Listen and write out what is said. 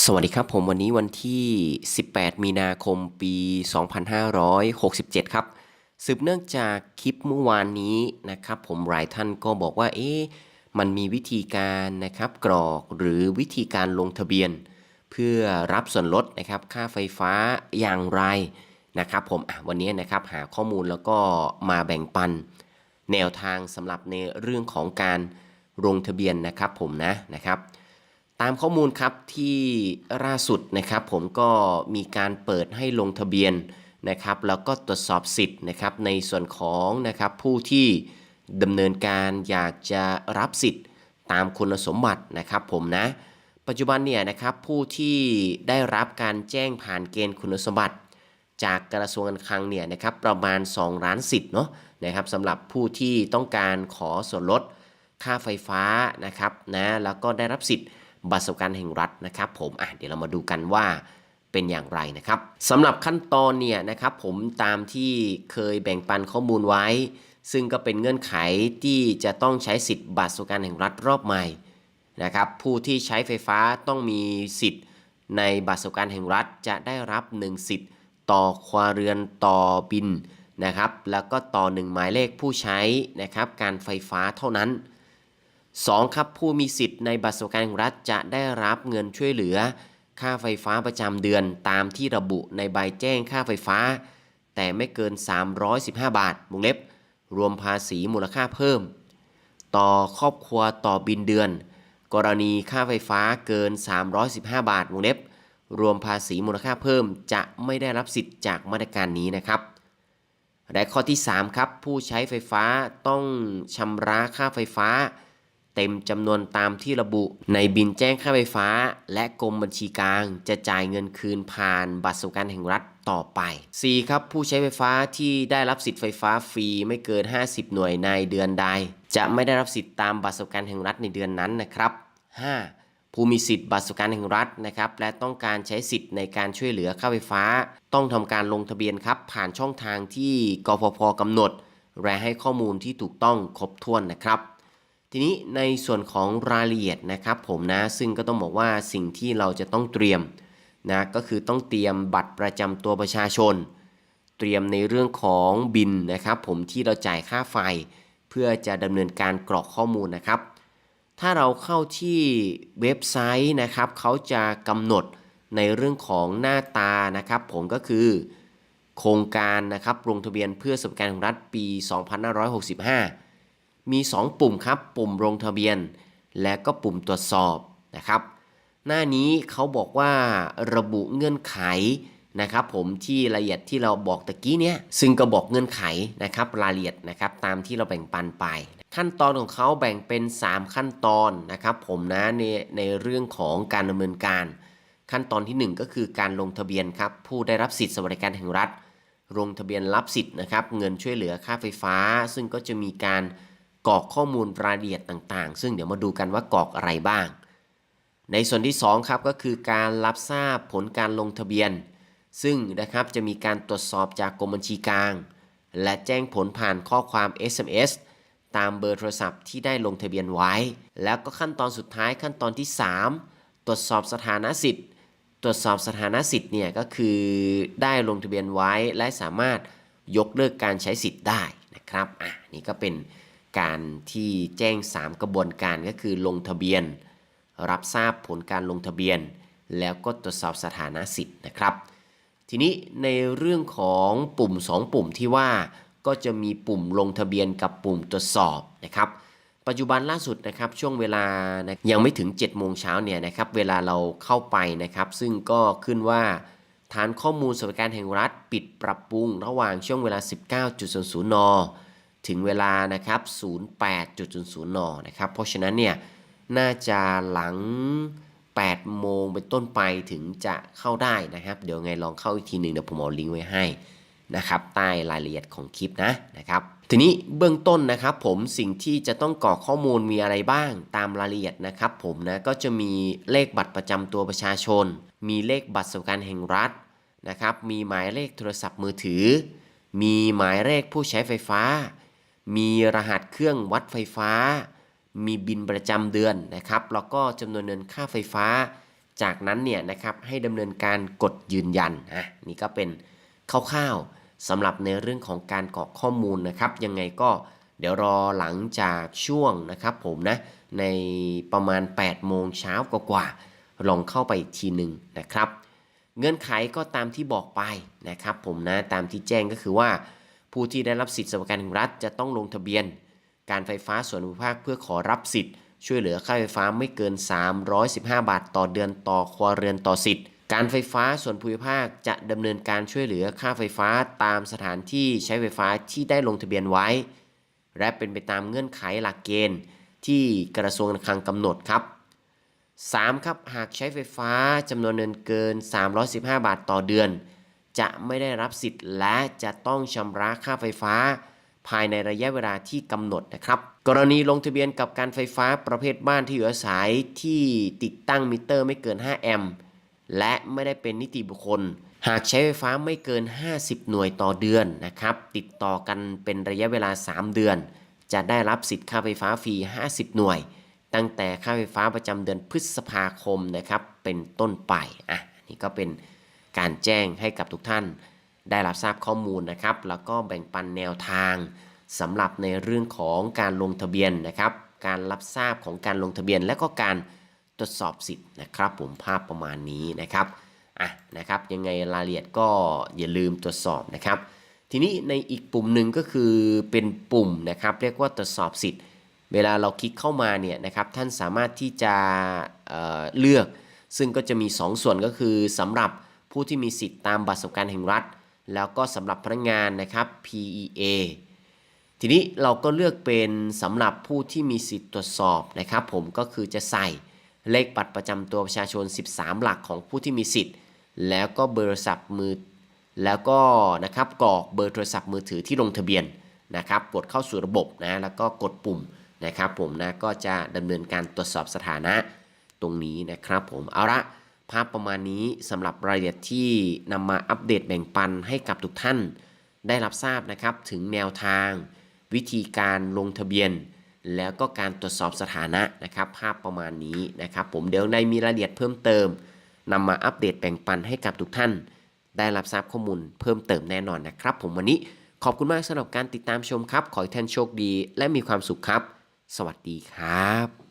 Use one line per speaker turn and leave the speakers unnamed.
สวัสดีครับผมวันนี้วันที่ 18 มีนาคมปี 2567 ครับ สืบเนื่องจากคลิปเมื่อวานนี้นะครับ ผมหลายท่านก็บอกว่า เอ๊ะมันมีวิธีการนะครับ กรอกหรือวิธีการลงทะเบียน เพื่อรับส่วนลดนะครับ ค่าไฟฟ้าอย่างไรนะครับ ผมวันนี้นะครับหาข้อมูลแล้วก็มาแบ่งปัน แนวทางสำหรับในเรื่องของการลงทะเบียนนะครับ ผมนะนะครับ ตามข้อมูลครับที่ล่าสุดนะครับผมก็มีการเปิดให้ลงทะเบียนนะครับแล้วก็ตรวจสอบสิทธิ์นะครับในส่วนของนะครับผู้ที่ดำเนินการอยากจะรับสิทธิ์ตามคุณสมบัตินะครับผมนะ ปัจจุบันเนี่ยนะครับผู้ที่ได้รับการแจ้งผ่านเกณฑ์คุณสมบัติ จากกระทรวงการคลังเนี่ยนะครับประมาณ 2 ล้านสิทธิ์เนาะนะครับสำหรับผู้ที่ต้องการขอส่วนลดค่าไฟฟ้านะครับนะแล้วก็ได้รับสิทธิ์ บัตรสวัสดิการแห่งรัฐนะครับ ผมอะเดี๋ยวเรามาดูกันว่าเป็นอย่างไรนะครับสำหรับขั้นตอนเนี่ยนะครับผมตามที่เคยแบ่งปันข้อมูลไว้ ซึ่งก็เป็นเงื่อนไขที่จะต้องใช้สิทธิ์บัตรสวัสดิการแห่งรัฐรอบใหม่นะครับผู้ที่ใช้ไฟฟ้าต้องมีสิทธิ์ ในบัตรสวัสดิการแห่งรัฐจะได้รับ 1 สิทธิ์ ต่อครัวเรือนต่อบินนะครับแล้วก็ต่อ 1 หมายเลขผู้ใช้นะครับการไฟฟ้าเท่านั้น 2. ครับผู้มีสิทธิ์ในบัตรสวัสดิการแห่งรัฐจะได้รับเงินช่วยเหลือ ค่าไฟฟ้าประจำเดือนตามที่ระบุในใบแจ้งค่าไฟฟ้า แต่ไม่เกิน 315 บาทวงเล็บ รวมภาษีมูลค่าเพิ่ม ต่อครอบครัวต่อบินเดือน กรณีค่าไฟฟ้าเกิน 315 บาทวงเล็บ รวมภาษีมูลค่าเพิ่มจะไม่ได้รับสิทธิ์จากมาตรการนี้นะครับและข้อที่ 3 ครับ ผู้ใช้ไฟฟ้าต้องชำระค่าไฟฟ้า เต็มจำนวนตามที่ระบุในบินแจ้งค่าไฟฟ้า และกรมบัญชีกลาง จะจ่ายเงินคืนผ่านบัตรสวัสดิการแห่งรัฐต่อไป 4. ครับ ผู้ใช้ไฟฟ้าที่ได้รับสิทธิ์ไฟฟ้าฟรีไม่เกิน 50 หน่วยในเดือนใด จะไม่ได้รับสิทธิ์ตามบัตรสวัสดิการแห่งรัฐในเดือนนั้นนะครับ 5. ผู้มีสิทธิ์บัตรสวัสดิการแห่งรัฐนะครับและต้องการใช้สิทธิ์ในการช่วยเหลือค่าไฟฟ้า ต้องทำการลงทะเบียนครับ ผ่านช่องทางที่กฟผกำหนด และให้ข้อมูลที่ถูกต้องครบถ้วนนะครับ ทีนี้ในส่วนของรายละเอียดนะครับผมนะซึ่งก็ต้องบอกว่าสิ่งที่เราจะต้องเตรียมนะก็คือต้องเตรียมบัตรประจำตัวประชาชน เตรียมในเรื่องของบินนะครับผมที่เราจ่ายค่าไฟ เพื่อจะดำเนินการกรอกข้อมูลนะครับ ถ้าเราเข้าที่เว็บไซต์นะครับเขาจะกำหนดในเรื่องของหน้าตานะครับ ผมก็คือ โครงการนะครับลงทะเบียนเพื่อสวัสดิการของรัฐปี 2565 มี 2 ปุ่มครับ ปุ่มลงทะเบียน และก็ปุ่มตรวจสอบนะครับ หน้านี้เขาบอกว่าระบุเงื่อนไขนะครับผมที่ละเอียดที่เราบอกตะกี้เนี้ยซึ่งก็บอกเงื่อนไขนะครับรายละเอียดนะครับตามที่เราแบ่งปันไป ขั้นตอนของเขาแบ่งเป็น 3 ขั้นตอนนะครับผมนะในในเรื่องของการดำเนินการ ขั้นตอนทีหนึ่1 ก็คือการลงทะเบียนครับผู้ได้รับสิทธิสวัสดิการแห่งรัฐ ลงทะเบียนรับสิทธิ์นะครับเงินช่วยเหลือค่าไฟฟ้า ซึ่งก็จะมีการ กรอกข้อมูลรายละเอียดต่าง ๆ ซึ่งเดี๋ยวมาดูกันว่ากรอกอะไรบ้าง ในส่วนที่ 2 ครับก็คือการรับทราบผลการลงทะเบียน ซึ่งนะครับจะมีการตรวจสอบจากกรมบัญชีกลาง และแจ้งผลผ่านข้อความ SMS ตามเบอร์โทรศัพท์ที่ได้ลงทะเบียนไว้ แล้วก็ขั้นตอนสุดท้ายขั้นตอนที่ 3 ตรวจสอบสถานะสิทธิ์ ตรวจสอบสถานะสิทธิ์เนี่ยก็คือได้ลงทะเบียนไว้และสามารถยกเลิกการใช้สิทธิ์ได้นะครับ อะนี่ก็เป็น การที่แจ้ง 3 กระบวนการก็คือลงทะเบียน รับทราบผลการลงทะเบียน แล้วก็ตรวจสอบสถานะสิทธิ์นะครับ ทีนี้ในเรื่องของปุ่ม 2 ปุ่มที่ว่าก็จะมีปุ่มลงทะเบียนกับปุ่มตรวจสอบนะครับ ปัจจุบันล่าสุดนะครับช่วงเวลานะยังไม่ถึง7โมงเช้าเนี่ยนะครับเวลาเราเข้าไปนะครับ ซึ่งก็ขึ้นว่าฐานข้อมูลสวัสดิการแห่งรัฐ ปิดปรับปรุง ระหว่างช่วงเวลา 19.00น ถึงเวลานะครับ 08.00 น นะครับ เพราะฉะนั้นเนี่ย น่าจะหลัง 8 โมงเป็นต้นไปถึงจะเข้าได้นะครับ เดี๋ยวไงลองเข้าอีกทีหนึ่งเดี๋ยวผมเอาลิงก์ไว้ให้นะครับ ใต้รายละเอียดของคลิปนะนะครับ ทีนี้เบื้องต้นนะครับผมสิ่งที่จะต้องกรอกข้อมูลมีอะไรบ้างตามรายละเอียดนะครับผมนะ ก็จะมีเลขบัตรประจำตัวประชาชน มีเลขบัตรสวัสดิการแห่งรัฐนะครับ มีหมายเลขโทรศัพท์มือถือ มีหมายเลขผู้ใช้ไฟฟ้า มีรหัสเครื่องวัดไฟฟ้า มีบินประจำเดือนนะครับแล้วก็จำนวนเงินค่าไฟฟ้า จากนั้นเนี่ยนะครับให้ดำเนินการกดยืนยันอะนี่ก็เป็นคร่าวๆสำหรับในเรื่องของการกรอกข้อมูลนะครับ ยังไงก็เดี๋ยวรอหลังจากช่วงนะครับผมนะในประมาณ 8 โมงเช้ากว่าๆลองเข้าไปอีกทีหนึ่งนะครับ เงื่อนไขก็ตามที่บอกไปนะครับผมนะตามที่แจ้งก็คือว่า ผู้ที่ได้รับสิทธิสวัสดิการแห่งรัฐจะต้องลงทะเบียน การไฟฟ้าส่วนภูมิภาคเพื่อขอรับสิทธิ์ช่วยเหลือค่าไฟฟ้าไม่เกิน 315 บาทต่อเดือนต่อครัวเรือนต่อสิทธิ์ การไฟฟ้าส่วนภูมิภาคจะดำเนินการช่วยเหลือค่าไฟฟ้าตามสถานที่ใช้ไฟฟ้าที่ได้ลงทะเบียนไว้ และเป็นไปตามเงื่อนไขหลักเกณฑ์ ที่กระทรวงการคลังกำหนดครับ 3. ครับหากใช้ไฟฟ้าจำนวนเงินเกิน 315 บาทต่อเดือน จะไม่ได้รับสิทธิ์และจะต้องชำระค่าไฟฟ้า ภายในระยะเวลาที่กำหนดนะครับ กรณีลงทะเบียนกับการไฟฟ้าประเภทบ้านที่อยู่อาศัยที่ติดตั้งมิเตอร์ไม่เกิน 5 แอมป์และไม่ได้เป็นนิติบุคคล หากใช้ไฟฟ้าไม่เกิน 50 หน่วยต่อเดือนนะครับ ติดต่อกันเป็นระยะเวลา 3 เดือน จะได้รับสิทธิ์ค่าไฟฟ้าฟรี 50 หน่วย ตั้งแต่ค่าไฟฟ้าประจำเดือนพฤษภาคมนะครับ เป็นต้นไป อะ นี่ก็เป็น การแจ้งให้กับทุกท่าน ได้รับทราบข้อมูลนะครับ แล้วก็แบ่งปันแนวทางสำหรับในเรื่องของการลงทะเบียนนะครับ การรับทราบของการลงทะเบียน และก็การตรวจสอบสิทธิ์นะครับ ผมภาพประมาณนี้นะครับอะนะครับ ยังไงรายละเอียดก็อย่าลืมตรวจสอบนะครับ ทีนี้ในอีกปุ่มหนึ่งก็คือเป็นปุ่มนะครับ เรียกว่าตรวจสอบสิทธิ์ เวลาเราคลิกเข้ามาเนี่ยนะครับ ท่านสามารถที่จะเเลือก ซึ่งก็จะมี 2ส่วนก็คือสำหรับ ผู้ที่มีสิทธิ์ตามบัตรสวัสดิการแห่งรัฐ แล้วก็สำหรับพนักงานนะครับ PEA ทีนี้เราก็เลือกเป็นสำหรับผู้ที่มีสิทธิ์ตรวจสอบนะครับผมก็คือจะใส่เลขบัตรประจำตัวประชาชน 13 หลักของผู้ที่มีสิทธิ์ แล้วก็เบอร์โทรศัพท์มือ แล้วก็นะครับกรอกเบอร์โทรศัพท์มือถือที่ลงทะเบียนนะครับกดเข้าสู่ระบบนะแล้วก็กดปุ่มนะครับผมนะก็จะดำเนินการตรวจสอบสถานะตรงนี้นะครับผมเอาละ ภาพประมาณนี้สำหรับรายละเอียดที่นำมาอัปเดตแบ่งปันให้กับทุกท่าน ได้รับทราบนะครับถึงแนวทาง วิธีการลงทะเบียน แล้วก็การตรวจสอบสถานะนะครับ ภาพประมาณนี้นะครับ ผมเดี๋ยวในมีรายละเอียดเพิ่มเติมนำมาอัปเดตแบ่งปันให้กับทุกท่าน ได้รับทราบข้อมูลเพิ่มเติมแน่นอนนะครับ ผมวันนี้ขอบคุณมากสำหรับการติดตามชมครับ ขอให้ท่านโชคดีและมีความสุขครับ สวัสดีครับ